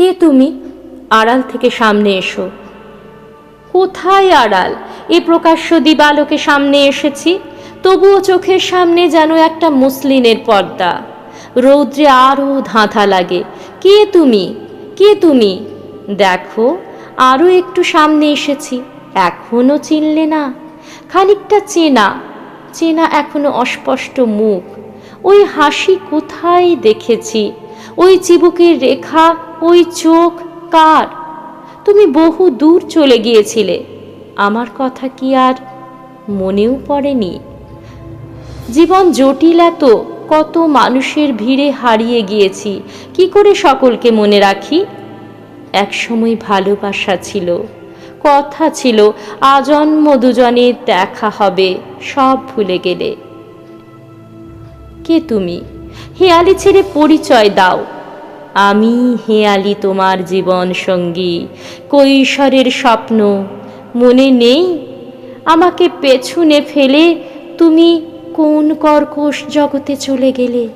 কে তুমি? আড়াল থেকে সামনে এসো। কোথায় আড়াল? এ প্রকাশ্য দিবালোকে সামনে এসেছি। তবুও চোখের সামনে যেন একটা মুসলিনের পর্দা। রৌদ্রে আরও ধাঁধা লাগে। কে তুমি? কে তুমি? দেখো আরও একটু সামনে এসেছি। এখনও চিনলে না। খানিকটা চেনা। চেনা এখনও অস্পষ্ট মুখ। ওই হাসি কোথায় দেখেছি? ওই চিবুকের রেখা, ওই চোখ কার? তুমি বহু দূর চলে গিয়েছিলে। আমার কথা কি আর মনেও পড়েনি? জীবন জটিল এত কত মানুষের ভিড়ে হারিয়ে গিয়েছি। কি করে সকলকে মনে রাখি? একসময় ভালোবাসা ছিল, কথা ছিল, আজন্ম দুজনের দেখা হবে, সব ভুলে গেলে। কে তুমি? হেয়ালি ছেড়ে পরিচয় দাও। আমি হেয়ালি তোমার জীবন সঙ্গী। কৈশোরের স্বপ্ন মনে নেই? আমাকে পেছনে ফেলে তুমি কোন কর্কশ জগতে চলে গেলে?